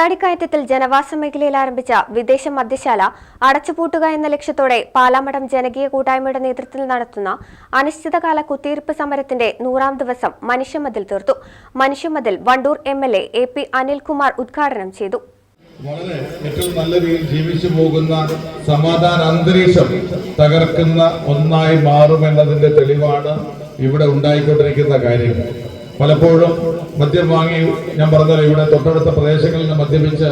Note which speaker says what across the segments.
Speaker 1: അത്താടിക്കയറ്റത്തിൽ ജനവാസ മേഖലയിൽ ആരംഭിച്ച വിദേശ മദ്യശാല അടച്ചുപൂട്ടുക എന്ന ലക്ഷ്യത്തോടെ പാലാമഠം ജനകീയ കൂട്ടായ്മയുടെ നേതൃത്വത്തിൽ നടത്തുന്ന അനിശ്ചിതകാല കുത്തിയിരിപ്പ് സമരത്തിന്റെ നൂറാം ദിവസം മനുഷ്യമതിൽ തീർത്തു. മനുഷ്യമതിൽ Wandoor M L A A P Anilkumar ഉദ്ഘാടനം ചെയ്തു.
Speaker 2: വളരെ ഏറ്റവും നല്ല രീതിയിൽ ജീവിച്ചു പോകുന്ന സമാധാന അന്തരീക്ഷം തകർക്കുന്ന ഒന്നായി മാറുമെന്നതിന്റെ തെളിവാണ് ഇവിടെ ഉണ്ടായിക്കൊണ്ടിരിക്കുന്ന കാര്യങ്ങൾ. പലപ്പോഴും മദ്യം വാങ്ങി ഞാൻ പറഞ്ഞല്ലോ ഇവിടെ തൊട്ടടുത്ത പ്രദേശങ്ങളിൽ മദ്യപിച്ച്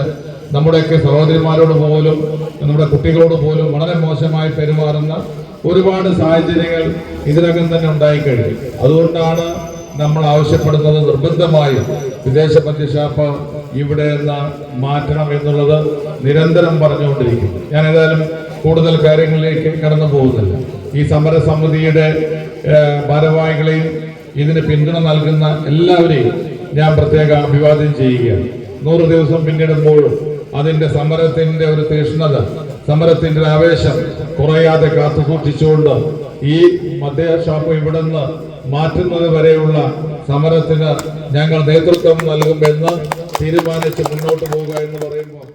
Speaker 2: നമ്മുടെയൊക്കെ സഹോദരിമാരോട് പോലും നമ്മുടെ കുട്ടികളോട് പോലും വളരെ മോശമായി പെരുമാറുന്ന ഒരുപാട് സാഹചര്യങ്ങൾ ഇതിനകം തന്നെ ഉണ്ടായിക്കഴിഞ്ഞു അതുകൊണ്ടാണ് നമ്മൾ ആവശ്യപ്പെടുന്നത് നിർബന്ധമായും വിദേശ മദ്യശാപ്പ ഇവിടെ നിന്ന് മാറ്റണം എന്നുള്ളത് നിരന്തരം പറഞ്ഞുകൊണ്ടിരിക്കും ഞാൻ ഏതായാലും കൂടുതൽ കാര്യങ്ങളിലേക്ക് കടന്നു പോകുന്നില്ല. ഈ സമരസമിതിയുടെ ഭാരവാഹികളെയും ഇതിന് പിന്തുണ നൽകുന്ന എല്ലാവരെയും ഞാൻ പ്രത്യേക അഭിവാദ്യം ചെയ്യുകയാണ്. നൂറ് ദിവസം പിന്നിടുമ്പോഴും അതിന്റെ സമരത്തിന്റെ ഒരു തീഷ്ണത സമരത്തിന്റെ ആവേശം കുറയാതെ കാത്തുസൂക്ഷിച്ചുകൊണ്ട് ഈ മദ്യ ഷാപ്പ് ഇവിടുന്ന് മാറ്റുന്നത് വരെയുള്ള സമരത്തിന് ഞങ്ങൾ നേതൃത്വം നൽകുമെന്ന് തീരുമാനിച്ച് മുന്നോട്ട് പോവുക എന്ന് പറയുമ്പോൾ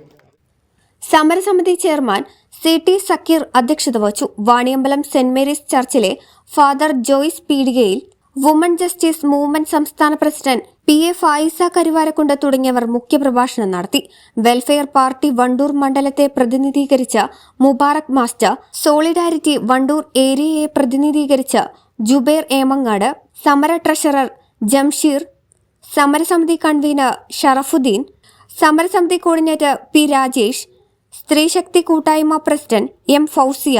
Speaker 1: സമരസമിതി ചെയർമാൻ സി ടി സക്കീർ അധ്യക്ഷത വഹിച്ചു. വാണിയമ്പലം സെന്റ് മേരീസ് ചർച്ചിലെ ഫാദർ ജോയ്സ് പീഡികയിൽ വുമൺ ജസ്റ്റിസ് മൂവ്മെന്റ് സംസ്ഥാന president P A Faisa Karuvarakundu തുടങ്ങിയവർ മുഖ്യപ്രഭാഷണം നടത്തി. വെൽഫെയർ പാർട്ടി വണ്ടൂർ മണ്ഡലത്തെ പ്രതിനിധീകരിച്ച മുബാറക് മാസ്റ്റർ സോളിഡാരിറ്റി വണ്ടൂർ ഏരിയയെ പ്രതിനിധീകരിച്ച ജുബേർ ഏമങ്ങാട് സമര ട്രഷറർ ജംഷീർ സമരസമിതി കൺവീനർ ഷറഫുദ്ദീൻ സമരസമിതി കോർഡിനേറ്റർ പി രാജേഷ് സ്ത്രീശക്തി കൂട്ടായ്മ പ്രസിഡന്റ് എം ഫൗസിയ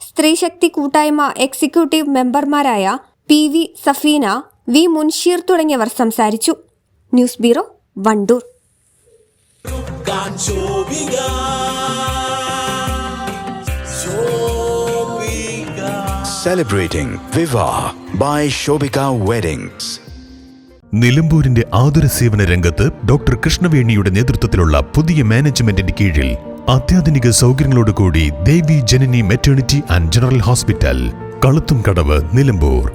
Speaker 1: സ്ത്രീശക്തി കൂട്ടായ്മ എക്സിക്യൂട്ടീവ് മെമ്പർമാരായ P V Safeena V Munsheer തുടങ്ങിയവർ സംസാരിച്ചു. News bureau Wandoor.
Speaker 3: Celebrating Viva by Shobika Weddings.
Speaker 4: നിലമ്പൂരിന്റെ ആതുര സേവന രംഗത്ത് ഡോക്ടർ കൃഷ്ണവേണിയുടെ നേതൃത്വത്തിലുള്ള പുതിയ മാനേജ്മെന്റിന്റെ കീഴിൽ അത്യാധുനിക സൗകര്യങ്ങളോടുകൂടി Devi Janani maternity and general hospital Kaluthum Kadavu Nilambur.